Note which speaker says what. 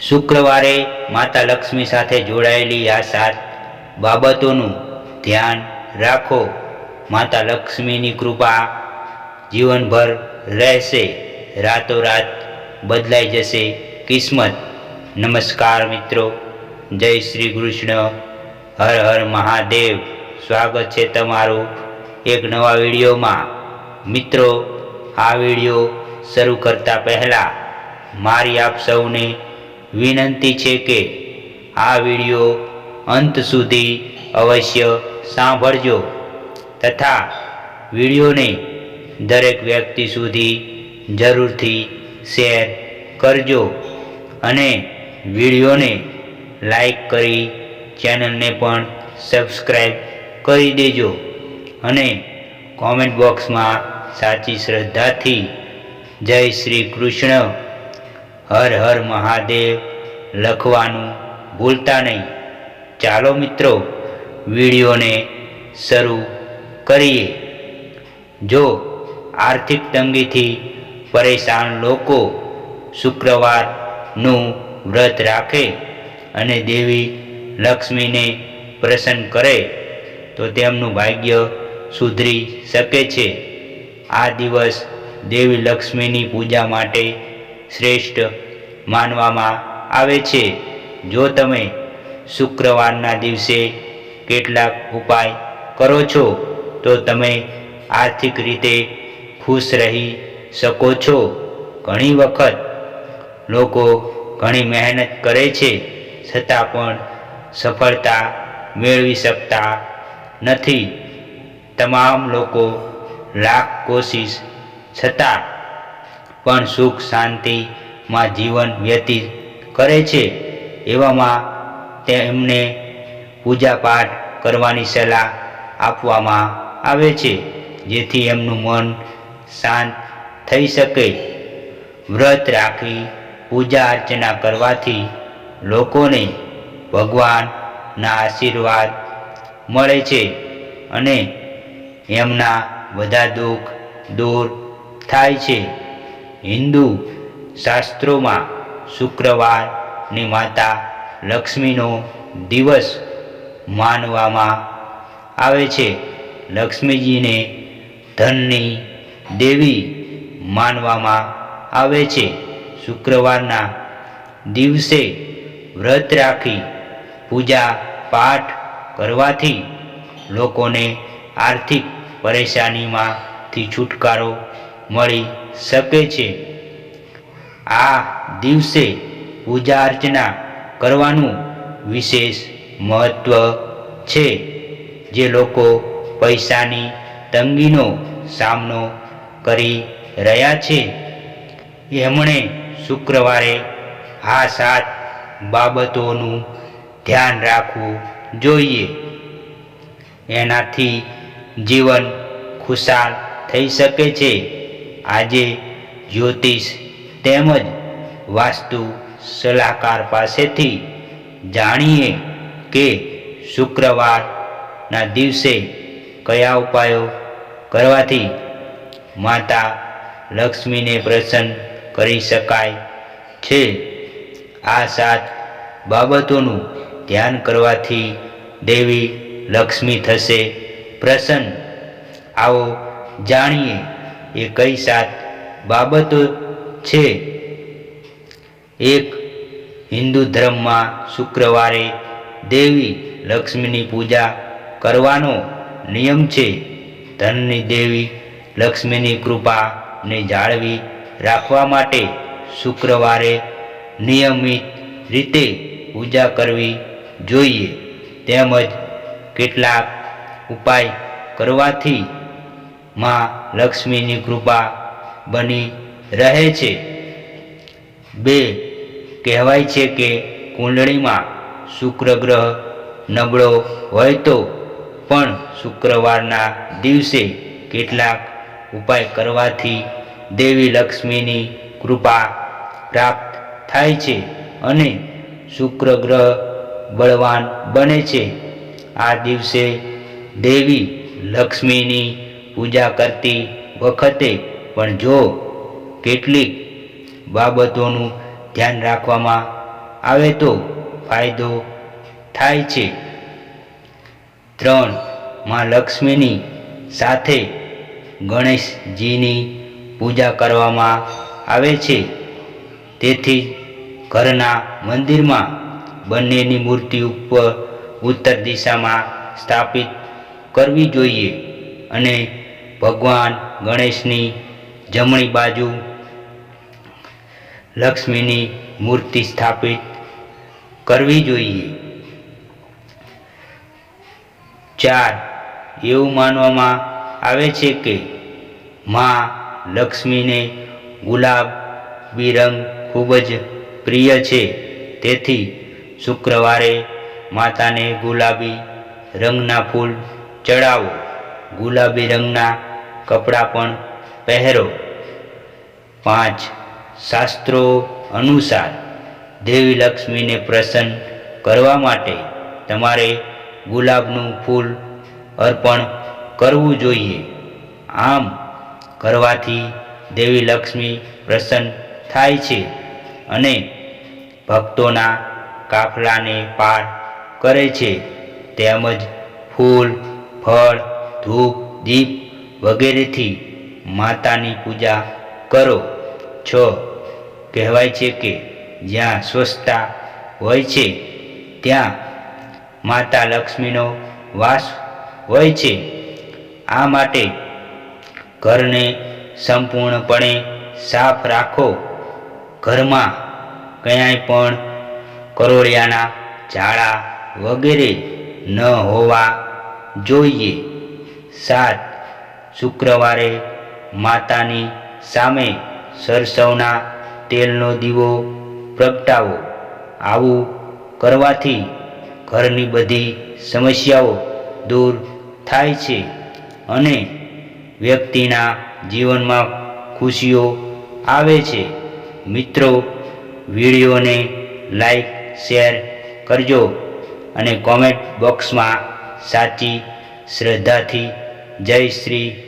Speaker 1: શુક્રવારે માતા લક્ષ્મી સાથે જોડાયેલી આ સાત બાબતોનું ધ્યાન રાખો. માતા લક્ષ્મીની કૃપા જીવનભર રહેશે. રાતોરાત બદલાઈ જશે. કિસ્મત. નમસ્કાર મિત્રો. જય શ્રી કૃષ્ણ. હર હર મહાદેવ. સ્વાગત છે તમારું એક નવા વિડીયોમાં. મિત્રો, આ વીડિયો શરૂ કરતા પહેલાં મારી આપ સૌને વિનંતી છે કે આ વીડિયો અંત સુધી અવશ્ય સાંભળજો તથા વિડીયોને દરેક વ્યક્તિ સુધી જરૂરથી શેર કરજો અને વિડીયોને લાઈક કરી ચેનલને પણ સબસ્ક્રાઈબ કરી દેજો અને કોમેન્ટ બોક્સમાં સાચી શ્રદ્ધાથી જય શ્રી કૃષ્ણ. હર હર મહાદેવ લખવાનું ભૂલતા નહીં. ચાલો મિત્રો, વિડીયોને શરૂ કરીએ. જો આર્થિક તંગીથી પરેશાન લોકો શુક્રવારનું વ્રત રાખે અને દેવી લક્ષ્મીને પ્રસન્ન કરે, તો તેમનું ભાગ્ય સુધરી શકે છે. આ દિવસ દેવી લક્ષ્મીની પૂજા માટે શ્રેષ્ઠ માનવામાં આવે છે. જો તમે શુક્રવારના દિવસે કેટલાક ઉપાય કરો છો, તો તમે આર્થિક રીતે ખુશ રહી શકો છો. ઘણી વખત લોકો ઘણી મહેનત કરે છે, છતાં પણ સફળતા મેળવી શકતા નથી. તમામ લોકો લાખ કોશિશ, છતાં પણ સુખ શાંતિમાં જીવન વ્યતીત કરે છે. એવામાં તેમને પૂજાપાઠ કરવાની સલાહ આપવામાં આવે છે, જેથી એમનું મન શાંત થઈ શકે. વ્રત રાખી પૂજા અર્ચના કરવાથી લોકોને ભગવાનના આશીર્વાદ મળે છે અને એમના બધા દુઃખ દૂર થાય છે. હિન્દુ શાસ્ત્રોમાં શુક્રવારની માતા લક્ષ્મીનો દિવસ માનવામાં આવે છે. લક્ષ્મીજીને ધનની દેવી માનવામાં આવે છે. શુક્રવારના દિવસે વ્રત રાખી પૂજા પાઠ કરવાથી લોકોને આર્થિક પરેશાનીમાંથી છુટકારો મળી શકે છે. આ દિવસે પૂજા અર્ચના કરવાનું વિશેષ મહત્વ છે, જે લોકો પૈસાની તંગીનો સામનો કરી રહ્યા છે. એમણે શુક્રવારે આ સાત બાબતોનું ધ્યાન રાખવું જોઈએ. એનાથી જીવન ખુશાલ થઈ શકે છે. આજે જ્યોતિષ તેમજ વાસ્તુ સલાહકાર પાસેથી જાણીએ કે શુક્રવારના દિવસે કયા ઉપાયો કરવાથી માતા લક્ષ્મીને પ્રસન્ન કરી શકાય છે. આ સાત બાબતોનું ધ્યાન કરવાથી દેવી લક્ષ્મી થશે. પ્રસન્ન. આવો જાણીએ એ કઈ સાત? બાબતો છે. એક, હિન્દુ ધર્મમાં શુક્રવારે દેવી લક્ષ્મીની પૂજા કરવાનો નિયમ છે. ધનની દેવી લક્ષ્મીની કૃપાને જાળવી રાખવા માટે શુક્રવારે નિયમિત રીતે પૂજા કરવી જોઈએ. તેમજ કેટલાક ઉપાય કરવાથી માં લક્ષ્મીની કૃપા બની રહે છે. બે, કહેવાય છે કે કુંડળીમાં શુક્ર ગ્રહ નબળો હોય તો પણ શુક્રવારના દિવસે કેટલાક ઉપાય કરવાથી દેવી લક્ષ્મીની કૃપા પ્રાપ્ત થાય છે અને શુક્ર ગ્રહ બળવાન બને છે. આ દિવસે દેવી લક્ષ્મીની પૂજા કરતી વખતે પણ જો કેટલીક બાબતોનું ધ્યાન રાખવામાં આવે તો ફાયદો થાય છે. ત્રણ, માં લક્ષ્મીની સાથે ગણેશજીની પૂજા કરવામાં આવે છે. તેથી ઘરના મંદિરમાં બંનેની મૂર્તિ ઉપર ઉત્તર દિશામાં સ્થાપિત કરવી જોઈએ અને ભગવાન, ગણેશની જમણી બાજુ, લક્ષ્મીની મૂર્તિ સ્થાપિત કરવી જોઈએ. ચાર, એવું માનવામાં આવે છે કે માં લક્ષ્મીને ગુલાબી રંગ ખૂબ જ પ્રિય છે. તેથી શુક્રવારે માતાને ગુલાબી રંગના ફૂલ ચડાવો. ગુલાબી રંગના કપડાં પણ પહેરો. પાંચ, શાસ્ત્રો અનુસાર દેવી લક્ષ્મીને પ્રસન્ન કરવા માટે તમારે ગુલાબનું ફૂલ અર્પણ કરવું જોઈએ. આમ કરવાથી દેવી લક્ષ્મી પ્રસન્ન થાય છે અને ભક્તોના કાફલાને પાર કરે છે. તેમજ ફૂલ, ફળ, ધૂપ, દીપ વગેરેથી માતાની પૂજા કરો. છ, કહેવાય છે કે જ્યાં સ્વચ્છતા હોય છે, ત્યાં માતા લક્ષ્મીનો વાસ હોય છે. આ માટે ઘરને સંપૂર્ણપણે સાફ રાખો. ઘરમાં ક્યાંય પણ કરોળિયાના ઝાડા વગેરે ન હોવા જોઈએ. સાત શુક્રવારે માતાની સામે સરસવના તેલનો દીવો પ્રગટાવો. આવું કરવાથી ઘરની બધી સમસ્યાઓ દૂર થાય છે અને વ્યક્તિના જીવનમાં ખુશીઓ આવે છે. મિત્રો, વિડીયોને લાઈક, શેર કરજો અને કોમેન્ટ બોક્સમાં સાચી શ્રદ્ધાથી જય શ્રી